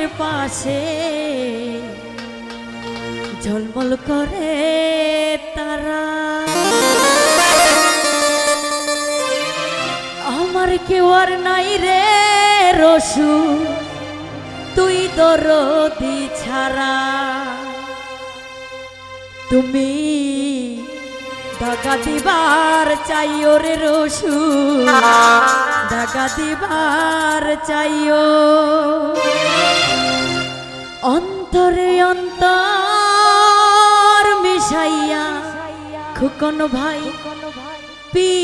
চাঁদের পাশে ঝলমল করে তারা। আমার কেউ আর নাই রে রসু, তুই দরদি ছাড়া। তুমি দাগা দিবার চাইও রে রসু। দাগা দিবার চাইও। অন্তরে অন্তর মিশাইয়া, খুকন ভাই, পীরিতের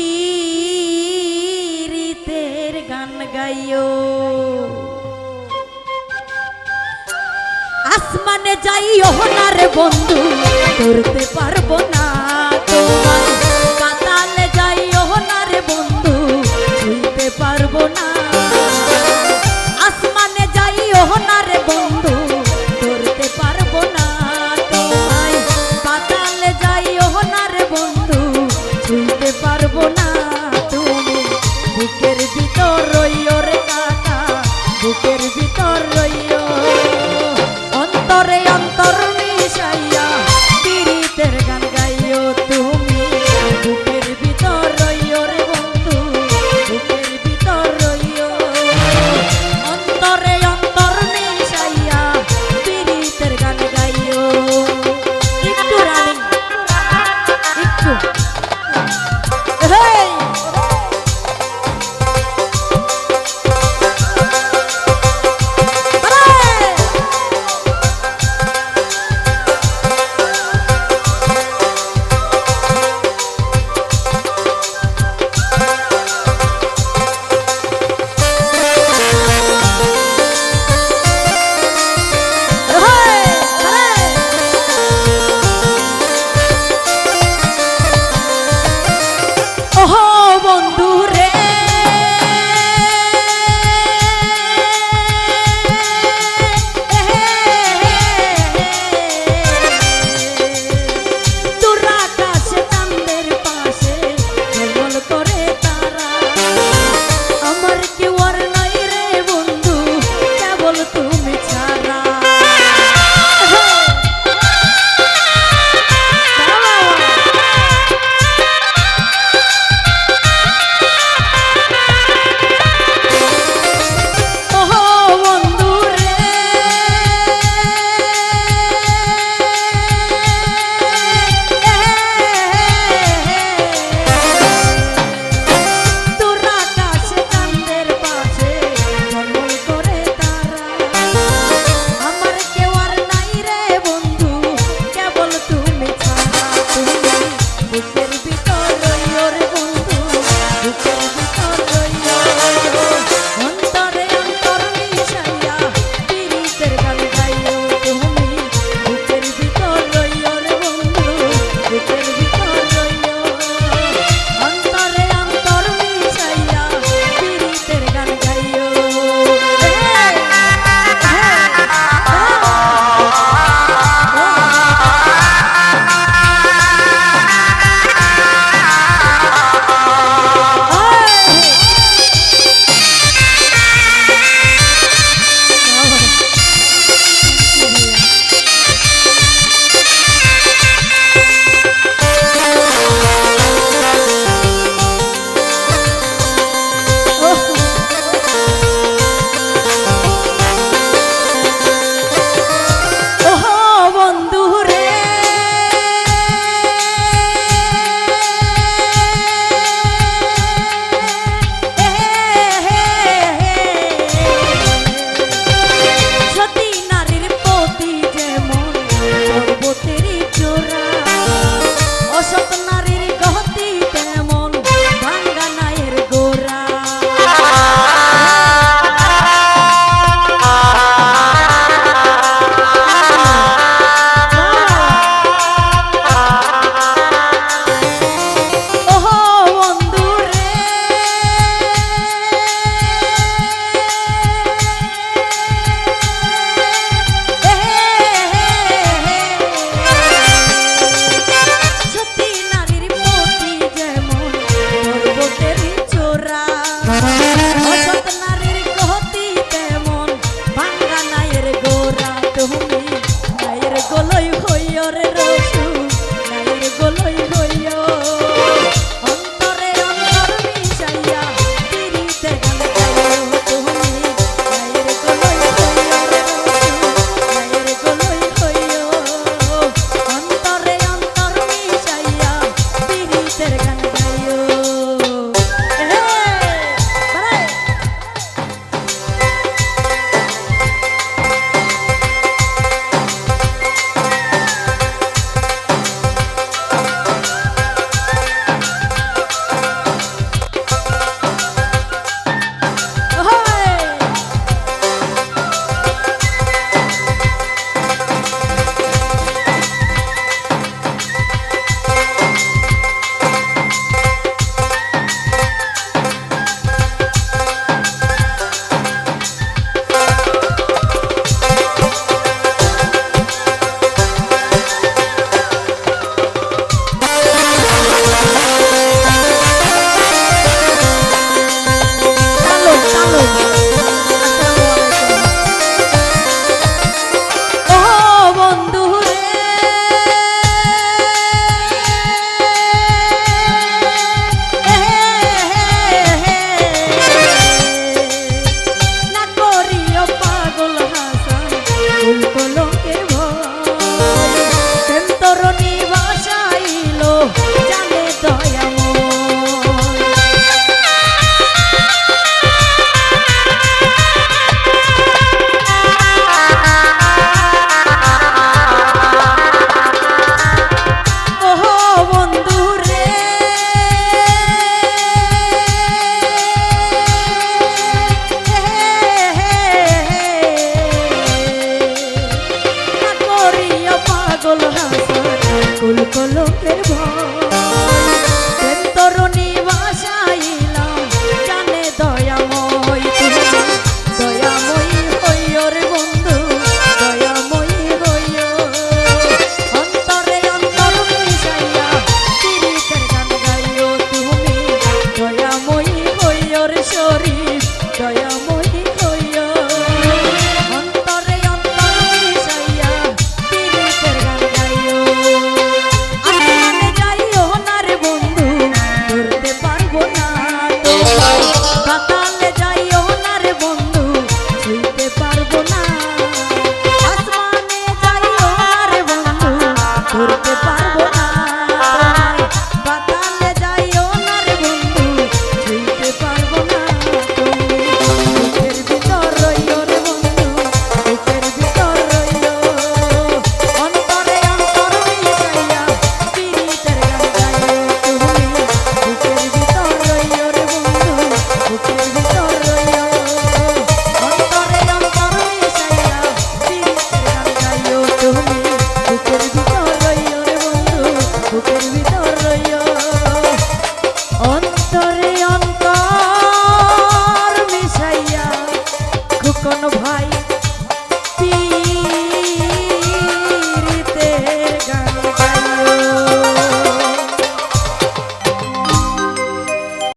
গান গাইও। আসমানে যাইও না বন্ধু, ধরতে পারব না। না